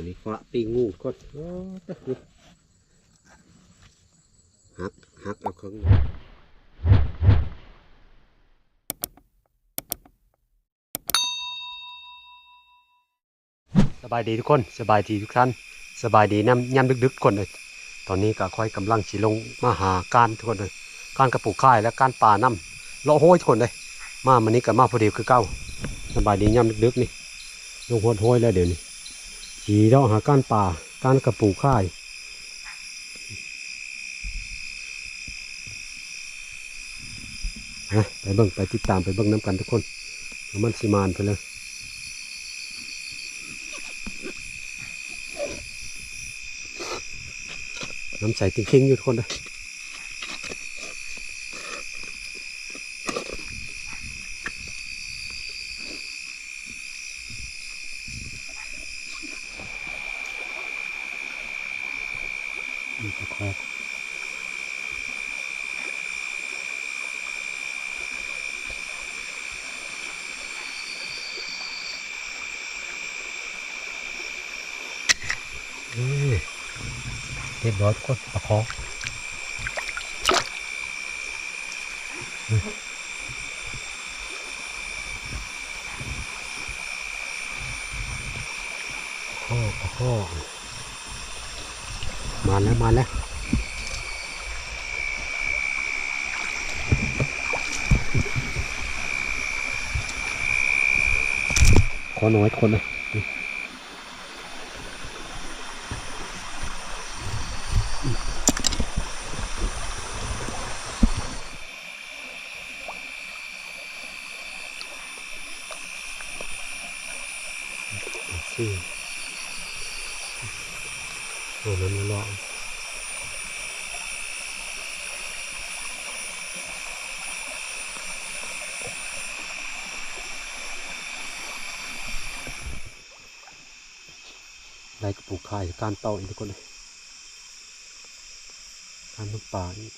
ตัวนี้ฟ้าปีงูก็โอ้นี่หักหักเอาครึ่งสบายดีทุกคนสบายดีทุกท่านสบายดีน้ำย่ำดึกๆคนเลยตอนนี้ก็ค่อยกำลังสิลงมาหาการทุกคนเลยการกระปุกค่ายและการป่าน้ำเลาะห้อยทุกคนเลยมามันนี้ก็มาพอดีคือเก้าสบายดีย่ำดึกๆนี่ลงหดโห้อยแล้วเดี๋ยวนี้ สีเลาหาการป่าการกระปูค่ายฮะไปเบิ่งไปติดตามไปเบิ่งน้ำกันทุกคนมันสิมานไปเลยน้ำใสติงเข่งๆอยู่ทุกคนเลยนี่ก็คอกนี่ เรียบร้อยกคนประคองโอ้โหมาแล้วมาแล้วขอหน่อยคนเล ได้กระปุกขายการเต่าอีกทุกคนเลยการทุกป่าอีก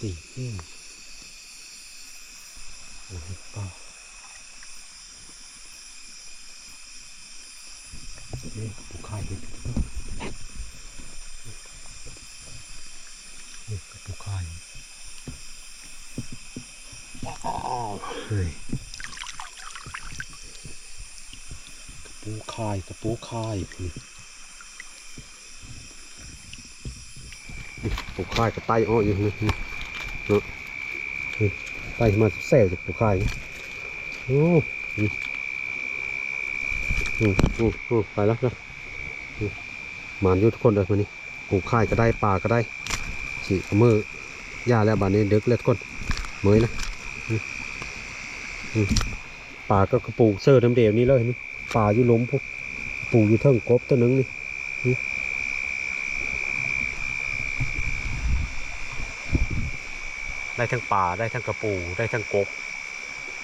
ตีเองโอ้โหป้าเอ๊ะปูไข่เห็นนี่กระปูไข่อ้าวเฮ้ยกระปูไข่กระปูไข่พี่นี่ปูไข่กับไตอ้ออยู่นี่นี่ เนาะไตมาแซวจากปูไข่โอ้โอ้โอ้โอ้ไปแล้วนะนี่หมานอยู่ทุกคนเลยวันนี้ปูไข่ก็ได้ปลาก็ได้สีมือย่าแล้วบานนี้เด็กเล็ดคนเหมยนะนี่นี่ปลาก็กระปูเซอน้ำเดียวนี้เลยนี่ปลาอยู่ล้มพวกปูอยู่เทิงกบตัวหนึงนี่ ได้ทั้งป่าได้ทั้งกระปูได้ทั้งกบ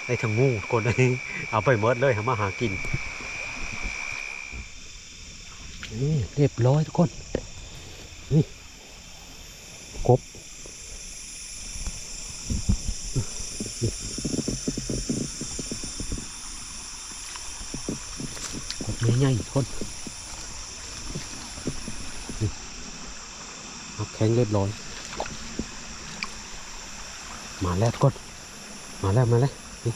ได้ทั้งงูคนนี้เอาไปเมิดเลยหามาหากินนี่เรียบร้อยทุกคนนี่กบกบเนื้อใหญ่ทุกคนเอาแข็งเรียบร้อย มาแล้วทุกคน มาแล้วมาแล้วนี่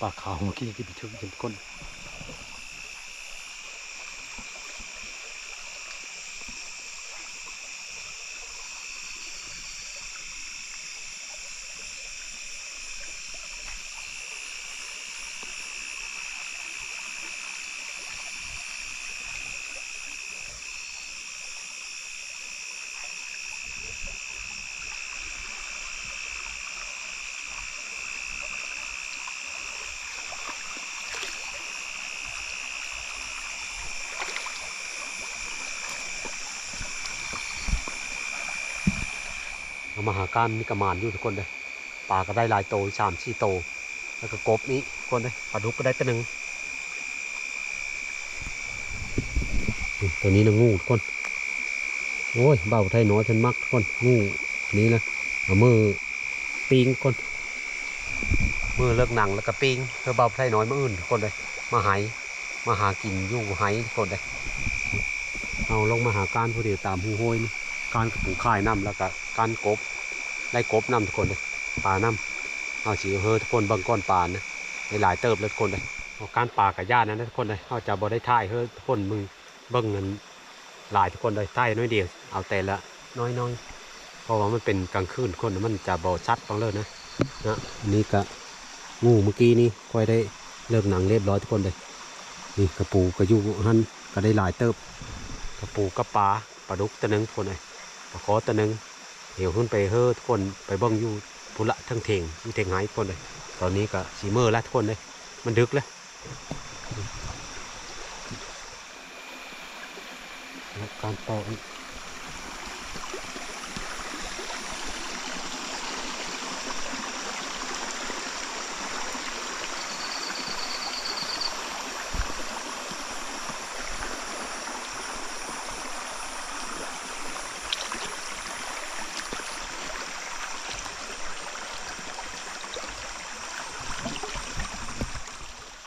ปลาขาวเมื่อกี้ที่ไปชุบยเห็นก้น เอามาหาการมีกระมานอยู่ทุกคนเลยปลาก็ได้ลายโตสามสี่โต แล้วก็กบนี้คนเลยปลาดุกก็ได้ตัวหนึ่งตัวนี้นะงูทุกคน โอ้ยเบาไทยน้อยฉันมักทุกคนงูนี้นะเอามือปิงคนมือเลิกหนังแล้วก็ปิงเพื่อเบาไทยน้อยมาอื่นทุกคนเลยมาหายมาหากินอยู่หายทุกคนเลยเอาลงมาหาการผู้เดียวตามหูห้วยนี่การกระปูข่ายน้ำแล้วก็ การกบได้กบน้ำทุกคนเลยปลาน้ำเอาสีเฮอทุกคนเบางก้อนปลานะได้หลายเติบเลยทุกคนเลยการปลากับญาตินะทุกคนเลยเอาจะบ่ได้ท่ายเฮอทุกคนมึงเบิ้งเงินหลายทุกคนเลยใต้น้อยเดียวเอาแต่ละน้อยน้อยเพราะว่ามันเป็นกลางคืนคนมันจะเบาชัดฟังเลยนะนะอันนี้ก็งูเมื่อกี้นี่ค่อยได้เลิกหนังเรียบร้อยทุกคนเลยนี่กระปูกระยูหันก็ได้หลายเติบกระปูกระปลาปลาดุกตัวหนึงทุกคนเลยปลาคอตัวหนึง เหี่ยวขึ้นไปเฮ้อทุกคนไปเบิ้งอยู่พุละทั้งเถงอยู่เถงหายทุกคนเลยตอนนี้ก็สีเมอร์แล้วทุกคนเลยมันดึกแล้วแล้วการต่อ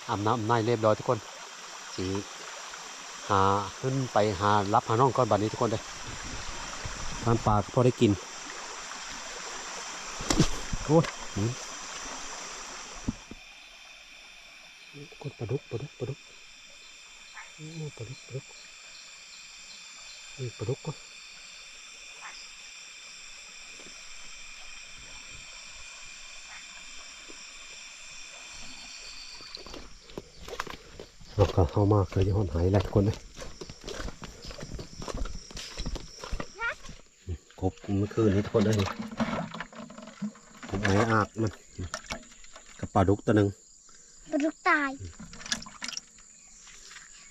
อีกอาบน้ำในเรียบร้อยทุกคนสีหาขึ้นไปหารับหาน้องก้อนบัดนี้ทุกคนเลยทานปลากพอได้กินโอ้ยนีกดปลาดุกปลาดุกปลาดุกโอ้ปลาดุกปลาดุกนี่ปลาดุกก็ เราก็เข้ามาเคยจะหอนหายหลายคนเลยกบเมื่อคืนนี้ทุกคนเลยกบไม้อาบมันกับปลาดุกตัวหนึ่งปลาดุกตาย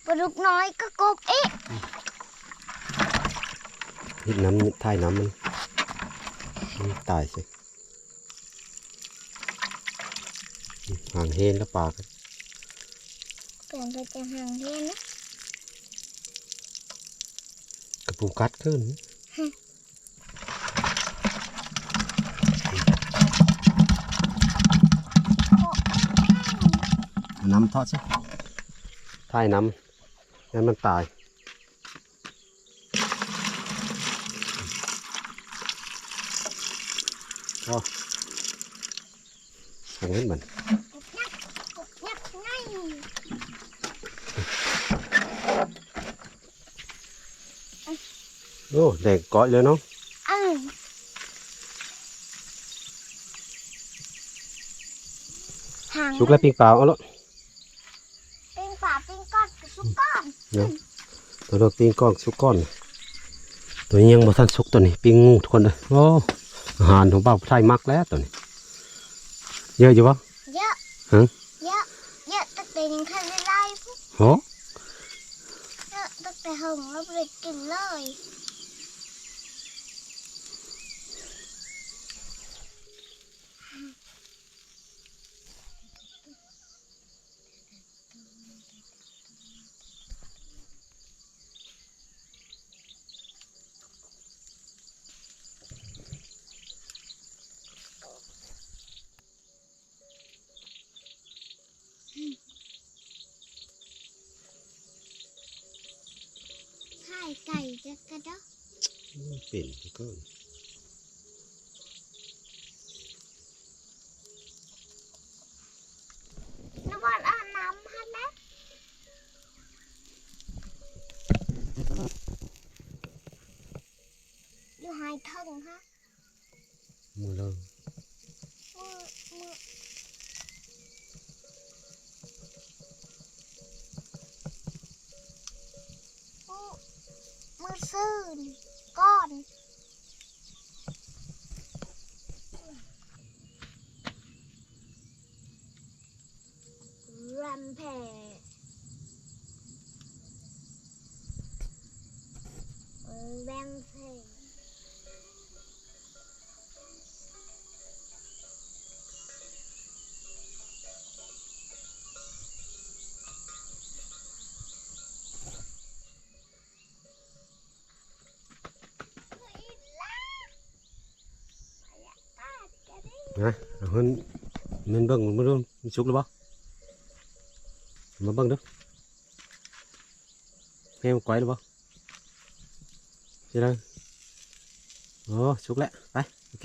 ปลาดุกน้อยก็กบเอ๊ะเห็นน้ำถ่ายน้ำมันมันตายสิห่างเฮนแล้วปลาก็เปลี่ยนไปจะห่างเรียนนะกระปูกัดขึ้นน้ำทอดสิถ่ายน้ำงั้นมันตายอ๋อทางนี้มัน กบยักษ์กบยักษ์ไง โอ้แดงเกาะเลยเนาะอืมห่างสุกแล้วปิ้งเปล่าเอาละปิ้งฝาปิ้งก้อนกับซุกก้อนเนาะตัวเราปิ้งก้อนสุกก้อน ตัวนี้ยังบ่ทันสุกตัวนี้ปิ้งงูทุกคนเลยโอ้อาหารของบ้าวไทยมักแล้วตัวนี้ เยอะอยู่ปะเยอะฮะเยอะเยอะตั้งแต่ยังทันได้ไล่พวกโหเยอะตั้งแต่หงแล้วไปกินเลย ไก่จะกระดกเป็นก็นวันอาน้ำใหแม่อยู่หายทึ่งฮะมือเลย มือซื่นก้อนรันแผ่แบงแผ่ นะเอาเพิ่นมันเบิ่งมันเริ่มมันสุกแล้วบ่มาเบิ่งเดูแม่มันก้อยแล้วบ่ใช่แล้วโอ้สุกแล้วไปโอเค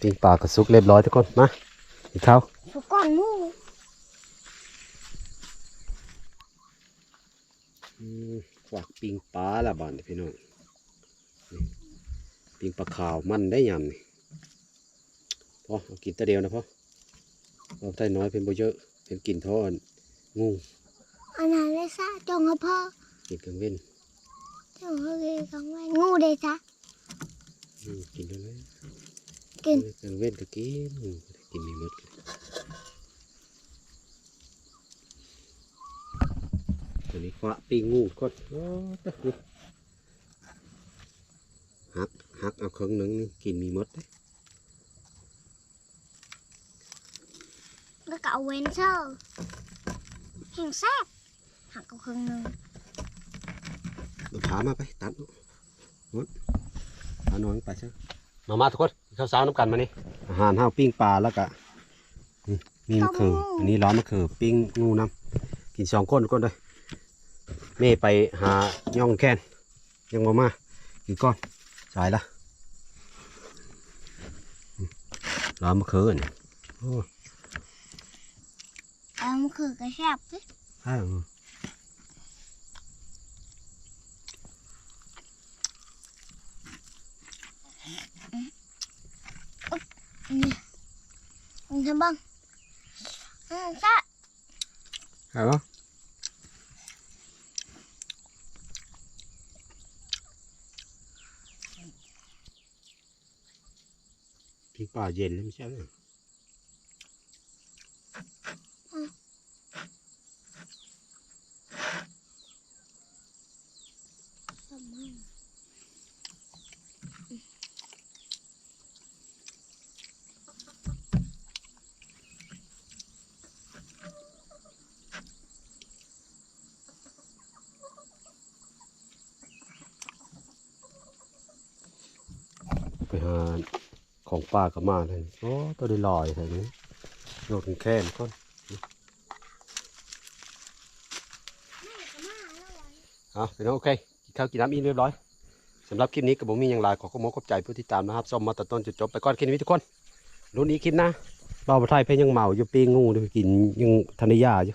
ปิ้งปลาก็สุกเรียบร้อยทุกคนมากินข้าวสุก้อนหมูอืมฝากปิ้งปลาละบานนี่พี่น้องนี่ ปิ้งปลาขาวมันได้ยำนี่พอเอากินแต่เดียวนะพ่อเอาแต่น้อยเป็นบ่เยอะเป็นกินเท่าอันงูอันนั้นเลยซะจงเอาพ่อกินกลางเว้นจงเอาเลยกังไว้งูเลยซะอืมกินแล้วนะกินกลางเว้นก็กินอืมกินไม่หมดเลยตัวนี้ควะปิ้งงูก็โอ้ตะกุหัก หักเอาครึ่งหนึงนี่กินมีหมดเลยแล้วก็เอาเวนเซอร์แห่งแซ่บหักเอาครึ่งหนึงเอาขามาไปตัดเนาะหมดเอานอนไปซะมามาทุกคนข้าวเช้าน้ำกันมานี่อาหารห้าวปิ้งปลาแล้วก็นี่มีมะเขืออันนี้ล้อมมะเขือปิ้งงูน้ำกินสองคนทุกคนเลยแม่ไปหาย่องแค้นยังมามากี่ก้อนสายละอืมล้อมมะเขือนี่โอ้เอามันคือกระแซ่บสิใช่อืมนี่มันทำบ้างอืมซะใช่ปะ ปิ้งปลาเย็นเลยไม่ใช่ไหมไปหา ของป่ากับมาเลยโอ้ตัวได้ลอยใส่นี้โยกแค่นก้อนเอาเป็นโอเคกินข้าวกินน้ำอิ่มเรียบร้อยสำหรับคลิปนี้กับผมมีอย่างไรขอขอบคุณขอบใจผู้ที่ตามนะครับส้มมาตัดต้นจุดจบไปก่อนคลิปนี้ทุกคนรุ่นนี้คิดนะเราไปไทยเพนยังเมาอยู่ปีงูดูกินยังธนิยาอยู่